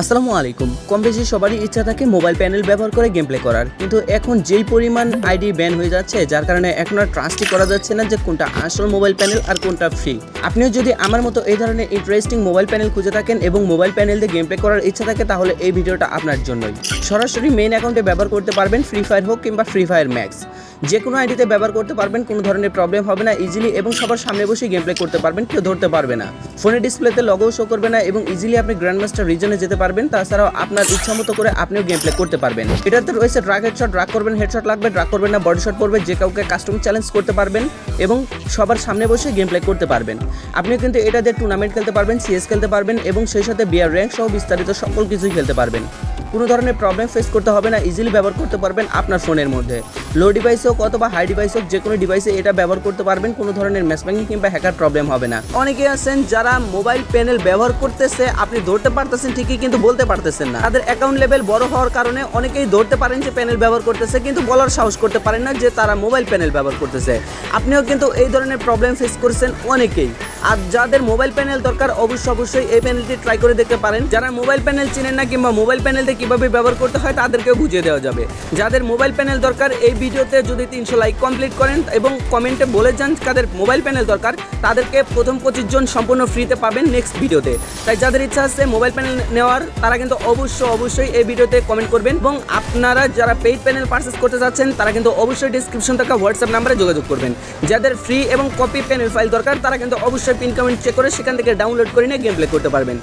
আসসালামু আলাইকুম। কম বেশি সবারই ইচ্ছা থাকে মোবাইল প্যানেল ব্যবহার করে গেম প্লে করার। কিন্তু এখন যেই পরিমাণ আইডি ব্যান হয়ে যাচ্ছে, যার কারণে এখন আর ট্রাস্টই করা যাচ্ছে না যে কোনটা আসল মোবাইল প্যানেল আর কোনটা ফ্রি আপনিও যদি আমার মতো এই ধরনের ইন্টারেস্টিং মোবাইল প্যানেল খুঁজে থাকেন এবং মোবাইল প্যানেল দিয়ে গেম প্লে করার ইচ্ছা থাকে, তাহলে এই ভিডিওটা আপনার জন্যই। সরাসরি মেইন অ্যাকাউন্টে ব্যবহার করতে পারবেন ফ্রি ফায়ার হোক কিংবা ফ্রি ফায়ার ম্যাক্স যে কোনো আইডিতে ব্যবহার করতে পারবেন, কোনো ধরনের প্রবলেম হবে না ইজিলি এবং সবার সামনে বসে গেম প্লে করতে পারবেন, কেউ ধরতে পারবে না। ফোনের ডিসপ্লেতে লগও শো করবে না এবং ইজিলি আপনি গ্র্যান্ড মাস্টার রিজনে যেতে পারবেন, তাছাড়াও আপনার ইচ্ছা মতো করে আপনিও গেম প্লে করতে পারবেন। এটাতে রয়েছে ড্রাগ হেডশট ড্রাগ করবেন হেডশট লাগবে ড্রাগ করবেন না বডি শট পড়বে, যে কাউকে কাস্টম চ্যালেঞ্জ করতে পারবেন এবং সবার সামনে বসে গেম প্লে করতে পারবেন। আপনিও কিন্তু এটাতে টুর্নামেন্ট খেলতে পারবেন সিএস খেলতে পারবেন এবং সেই সাথে বিয়ার র্যাঙ্ক সহ বিস্তারিত সকল কিছুই খেলতে পারবেন। কোনো ধরনের প্রবলেম ফেস করতে হবে না ইজিলি ব্যবহার করতে পারবেন আপনার ফোনের মধ্যে। লো ডিভাইস হোক অথবা হাই ডিভাইস হোক যে কোনো ডিভাইসে এটা ব্যবহার করতে পারবেন, কোনো ধরনের ম্যাসব্যাঙ্গিং কিংবা হ্যাকার প্রবলেম হবে না। অনেকে আছেন যারা মোবাইল প্যানেল ব্যবহার করতেছে, আপনি ধরতে পারতেছেন ঠিকই কিন্তু বলতে পারতেছেন না। তাদের অ্যাকাউন্ট লেভেল বড় হওয়ার কারণে অনেকেই ধরতে পারেন যে প্যানেল ব্যবহার করতেছে, কিন্তু বলার সাহস করতে পারেন না যে তারা মোবাইল প্যানেল ব্যবহার করতেছে। আপনিও কিন্তু এই ধরনের প্রবলেম ফেস করছেন অনেকেই। আর যাদের মোবাইল প্যানেল দরকার অবশ্যই অবশ্যই এই প্যানেলটি ট্রাই করে দেখতে পারেন। যারা মোবাইল প্যানেল চেনেন না কিংবা মোবাইল প্যানেলটি কীভাবে ব্যবহার করতে হয়, তাদেরকেও বুঝিয়ে দেওয়া যাবে। যাদের মোবাইল প্যানেল দরকার, এই ভিডিওতে যদি তিনশো লাইক কমপ্লিট করেন এবং কমেন্টে বলে যান কাদের মোবাইল প্যানেল দরকার, তাদেরকে প্রথম পঁচিশ জন সম্পূর্ণ ফ্রিতে পাবেন নেক্সট ভিডিওতে তাই যাদের ইচ্ছা আছে মোবাইল প্যানেল নেওয়ার, তারা কিন্তু অবশ্যই অবশ্যই এই ভিডিওতে কমেন্ট করবেন এবং আপনারা যারা পেইড প্যানেল পারচেস করতে চাচ্ছেন তারা কিন্তু অবশ্যই ডিসক্রিপশন থাকা হোয়াটসঅ্যাপ নাম্বারে যোগাযোগ করবেন। যাদের ফ্রি এবং কপি প্যানেল ফাইল দরকার, তারা কিন্তু অবশ্যই পিন কমেন্ট চেক করে সেখান থেকে ডাউনলোড করে নিয়ে গেম প্লে করতে পারবেন।